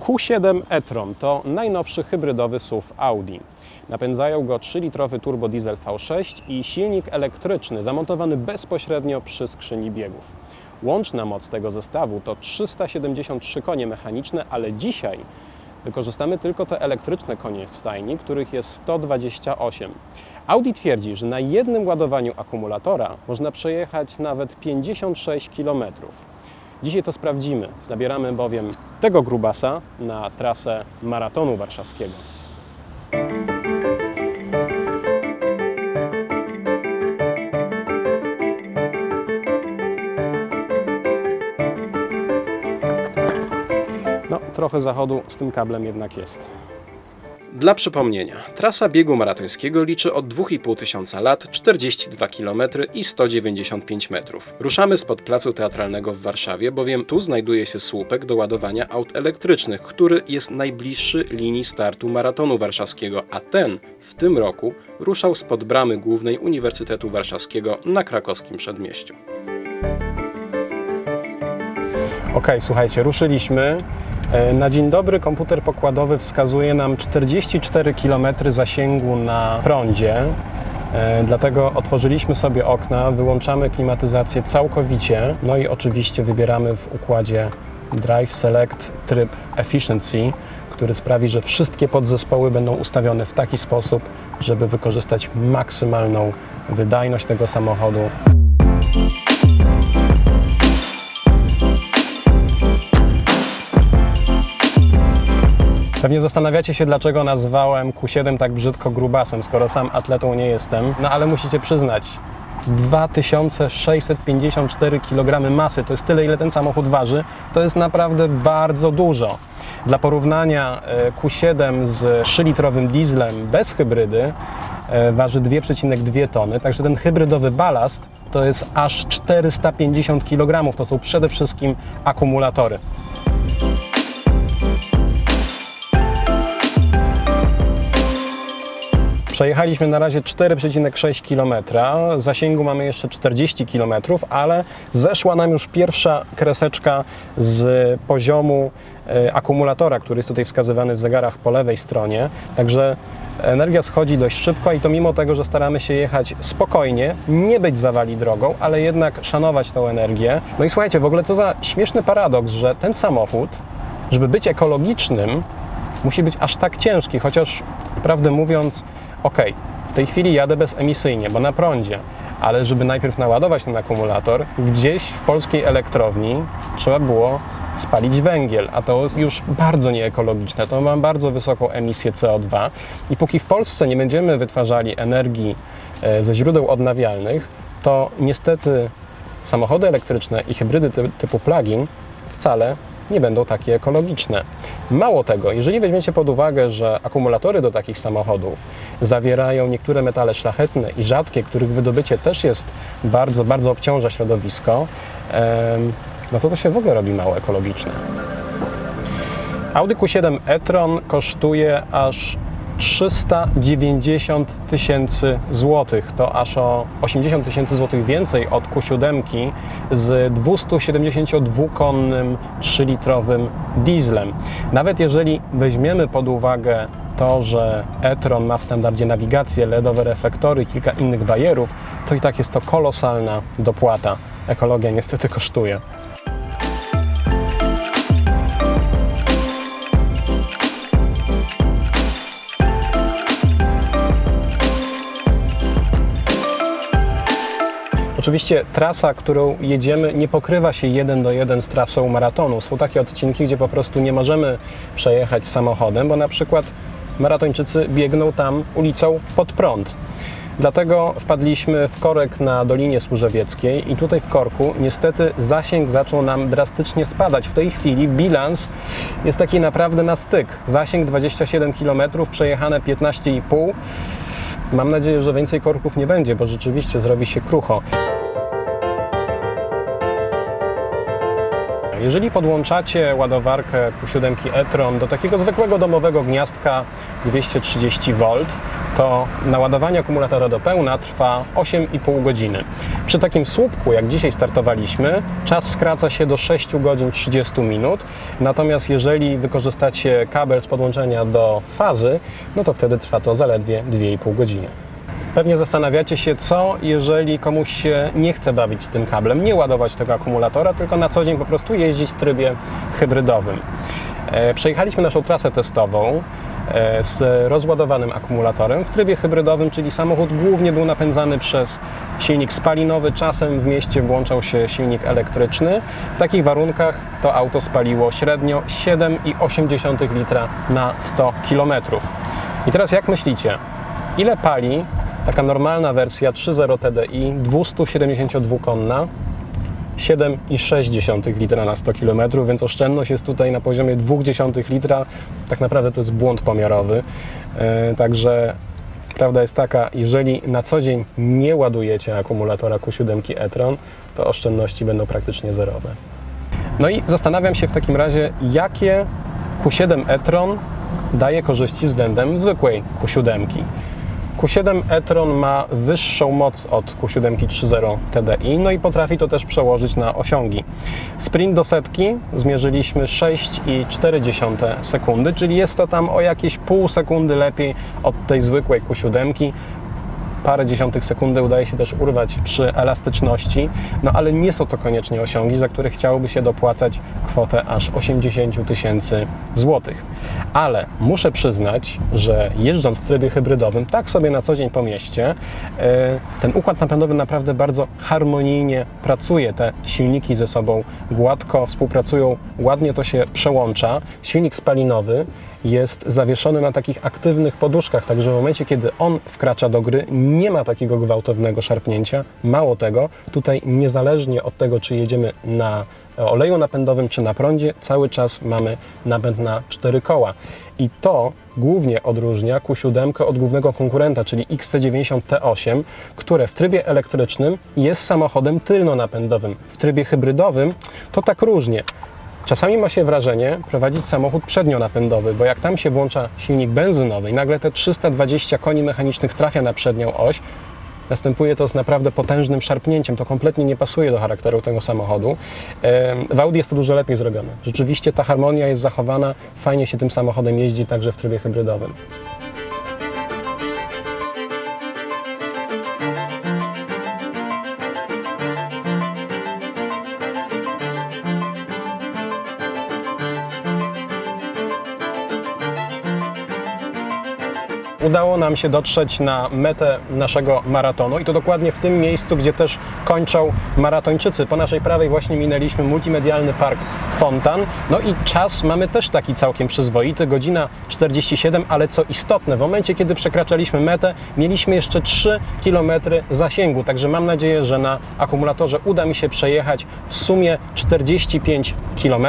Q7 e-tron to najnowszy hybrydowy SUV Audi. Napędzają go 3-litrowy turbodiesel V6 i silnik elektryczny zamontowany bezpośrednio przy skrzyni biegów. Łączna moc tego zestawu to 373 konie mechaniczne, ale dzisiaj wykorzystamy tylko te elektryczne konie w stajni, których jest 128. Audi twierdzi, że na jednym ładowaniu akumulatora można przejechać nawet 56 km. Dzisiaj to sprawdzimy. Zabieramy bowiem tego grubasa na trasę maratonu warszawskiego. No, trochę zachodu z tym kablem jednak jest. Dla przypomnienia, trasa biegu maratońskiego liczy od 2,5 tysiąca lat, 42 km i 195 metrów. Ruszamy spod Placu Teatralnego w Warszawie, bowiem tu znajduje się słupek do ładowania aut elektrycznych, który jest najbliższy linii startu maratonu warszawskiego, a ten w tym roku ruszał spod bramy głównej Uniwersytetu Warszawskiego na krakowskim przedmieściu. Ok, słuchajcie, ruszyliśmy. E, Na dzień dobry komputer pokładowy wskazuje nam 44 km zasięgu na prądzie. E, Dlatego otworzyliśmy sobie okna, wyłączamy klimatyzację całkowicie, no i oczywiście wybieramy w układzie Drive Select tryb Efficiency, który sprawi, że wszystkie podzespoły będą ustawione w taki sposób, żeby wykorzystać maksymalną wydajność tego samochodu. Pewnie zastanawiacie się, dlaczego nazwałem Q7 tak brzydko grubasem, skoro sam atletą nie jestem. No ale musicie przyznać, 2654 kg masy, to jest tyle, ile ten samochód waży, to jest naprawdę bardzo dużo. Dla porównania e, Q7 z 3-litrowym dieslem bez hybrydy e, waży 2,2 tony, także ten hybrydowy balast to jest aż 450 kg. To są przede wszystkim akumulatory. Przejechaliśmy na razie 4,6 km, zasięgu mamy jeszcze 40 km, ale zeszła nam już pierwsza kreseczka z poziomu e, akumulatora, który jest tutaj wskazywany w zegarach po lewej stronie. Także energia schodzi dość szybko i to mimo tego, że staramy się jechać spokojnie, nie być zawali drogą, ale jednak szanować tą energię. No i słuchajcie, w ogóle co za śmieszny paradoks, że ten samochód, żeby być ekologicznym, musi być aż tak ciężki, chociaż prawdę mówiąc, ok, w tej chwili jadę bezemisyjnie, bo na prądzie, ale żeby najpierw naładować ten akumulator, gdzieś w polskiej elektrowni trzeba było spalić węgiel, a to jest już bardzo nieekologiczne, to ma bardzo wysoką emisję CO2 i póki w Polsce nie będziemy wytwarzali energii e, ze źródeł odnawialnych, to niestety samochody elektryczne i hybrydy ty- typu plug-in wcale nie będą takie ekologiczne. Mało tego, jeżeli weźmiecie pod uwagę, że akumulatory do takich samochodów zawierają niektóre metale szlachetne i rzadkie, których wydobycie też jest bardzo, bardzo obciąża środowisko, no to to się w ogóle robi mało ekologiczne. Audi Q7 e-tron kosztuje aż 390 tysięcy złotych. To aż o 80 tysięcy złotych więcej od Q7 z 272-konnym 3-litrowym dieslem. Nawet jeżeli weźmiemy pod uwagę to, że e-tron ma w standardzie nawigację, LEDowe reflektory kilka innych bajerów, to i tak jest to kolosalna dopłata. Ekologia niestety kosztuje. Oczywiście trasa, którą jedziemy, nie pokrywa się jeden do jeden z trasą maratonu. Są takie odcinki, gdzie po prostu nie możemy przejechać samochodem, bo na przykład maratończycy biegną tam ulicą pod prąd. Dlatego wpadliśmy w korek na Dolinie Służewieckiej i tutaj w korku niestety zasięg zaczął nam drastycznie spadać. W tej chwili bilans jest taki naprawdę na styk. Zasięg 27 km, przejechane 15,5 Mam nadzieję, że więcej korków nie będzie, bo rzeczywiście zrobi się krucho. Jeżeli podłączacie ładowarkę Q7 e-tron do takiego zwykłego domowego gniazdka 230V, to naładowanie akumulatora do pełna trwa 8,5 godziny. Przy takim słupku, jak dzisiaj startowaliśmy, czas skraca się do 6 godzin 30 minut. Natomiast jeżeli wykorzystacie kabel z podłączenia do fazy, no to wtedy trwa to zaledwie 2,5 godziny. Pewnie zastanawiacie się, co jeżeli komuś się nie chce bawić z tym kablem, nie ładować tego akumulatora, tylko na co dzień po prostu jeździć w trybie hybrydowym. E, Przejechaliśmy naszą trasę testową z rozładowanym akumulatorem w trybie hybrydowym, czyli samochód głównie był napędzany przez silnik spalinowy, czasem w mieście włączał się silnik elektryczny. W takich warunkach to auto spaliło średnio 7,8 litra na 100 km. I teraz jak myślicie, ile pali taka normalna wersja 3.0 TDI 272-konna 7,6 litra na 100 km, więc oszczędność jest tutaj na poziomie 0,2 litra. Tak naprawdę to jest błąd pomiarowy. E, Także prawda jest taka, jeżeli na co dzień nie ładujecie akumulatora Q7 e-tron, to oszczędności będą praktycznie zerowe. No i zastanawiam się w takim razie, jakie Q7 e-tron daje korzyści względem zwykłej Q7. Q7 e-tron ma wyższą moc od Q7 3.0 TDI, no i potrafi to też przełożyć na osiągi. Sprint do setki zmierzyliśmy 6,4 sekundy, czyli jest to tam o jakieś pół sekundy lepiej od tej zwykłej Q7 parę dziesiątych sekundy udaje się też urwać przy elastyczności, no ale nie są to koniecznie osiągi, za które chciałoby się dopłacać kwotę aż 80 tysięcy złotych. Ale muszę przyznać, że jeżdżąc w trybie hybrydowym, tak sobie na co dzień po mieście, e, ten układ napędowy naprawdę bardzo harmonijnie pracuje. Te silniki ze sobą gładko współpracują, ładnie to się przełącza. Silnik spalinowy jest zawieszony na takich aktywnych poduszkach, także w momencie, kiedy on wkracza do gry, nie ma takiego gwałtownego szarpnięcia. Mało tego, tutaj niezależnie od tego, czy jedziemy na oleju napędowym, czy na prądzie, cały czas mamy napęd na cztery koła. I to głównie odróżnia Q7 od głównego konkurenta, czyli XC90T8, które w trybie elektrycznym jest samochodem tylnonapędowym. W trybie hybrydowym to tak różnie. Czasami ma się wrażenie prowadzić samochód przednionapędowy, bo jak tam się włącza silnik benzynowy i nagle te 320 koni mechanicznych trafia na przednią oś, następuje to z naprawdę potężnym szarpnięciem. To kompletnie nie pasuje do charakteru tego samochodu. W Audi jest to dużo lepiej zrobione. Rzeczywiście ta harmonia jest zachowana, fajnie się tym samochodem jeździ także w trybie hybrydowym. Udało nam się dotrzeć na metę naszego maratonu i to dokładnie w tym miejscu, gdzie też kończą maratończycy. Po naszej prawej właśnie minęliśmy multimedialny park Fontan. No i czas mamy też taki całkiem przyzwoity, godzina 47, ale co istotne, w momencie kiedy przekraczaliśmy metę, mieliśmy jeszcze 3 km zasięgu, także mam nadzieję, że na akumulatorze uda mi się przejechać w sumie 45 km.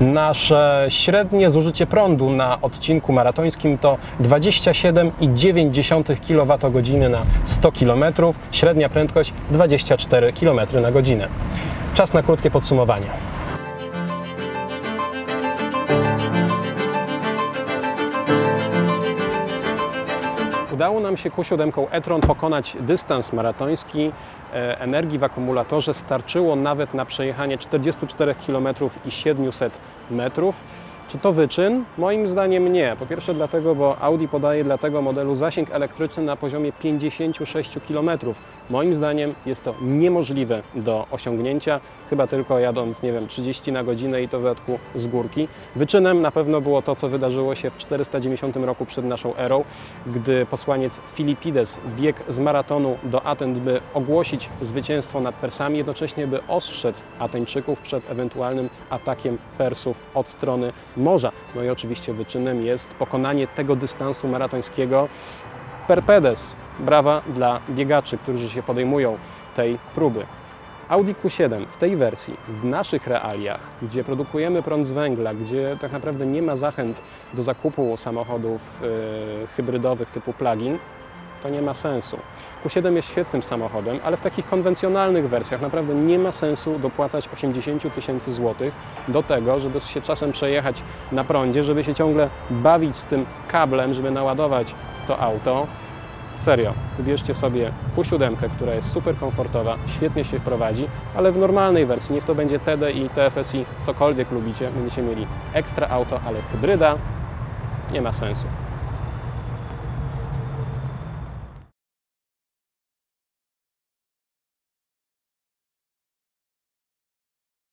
Nasze średnie zużycie prądu na odcinku maratońskim to 27,9 kWh na 100 km, średnia prędkość 24 km na godzinę. Czas na krótkie podsumowanie. Udało nam się Q7 e-tron pokonać dystans maratoński. E, Energii w akumulatorze starczyło nawet na przejechanie 44 km i 700 metrów. Czy to wyczyn? Moim zdaniem nie. Po pierwsze dlatego, bo Audi podaje dla tego modelu zasięg elektryczny na poziomie 56 km. Moim zdaniem jest to niemożliwe do osiągnięcia, chyba tylko jadąc, nie wiem, 30 na godzinę i to w dodatku z górki. Wyczynem na pewno było to, co wydarzyło się w 490 roku przed naszą erą, gdy posłaniec Filipides biegł z maratonu do Aten, by ogłosić zwycięstwo nad Persami, jednocześnie by ostrzec Ateńczyków przed ewentualnym atakiem Persów od strony morza. No i oczywiście wyczynem jest pokonanie tego dystansu maratońskiego Perpedes. Brawa dla biegaczy, którzy się podejmują tej próby. Audi Q7 w tej wersji, w naszych realiach, gdzie produkujemy prąd z węgla, gdzie tak naprawdę nie ma zachęt do zakupu samochodów e, hybrydowych typu plug-in, to nie ma sensu. Q7 jest świetnym samochodem, ale w takich konwencjonalnych wersjach naprawdę nie ma sensu dopłacać 80 tysięcy złotych do tego, żeby się czasem przejechać na prądzie, żeby się ciągle bawić z tym kablem, żeby naładować to auto. Serio, wybierzcie sobie Q7, która jest super komfortowa, świetnie się prowadzi, ale w normalnej wersji, niech to będzie TDI, TFSI, cokolwiek lubicie, będziecie mieli ekstra auto, ale hybryda nie ma sensu.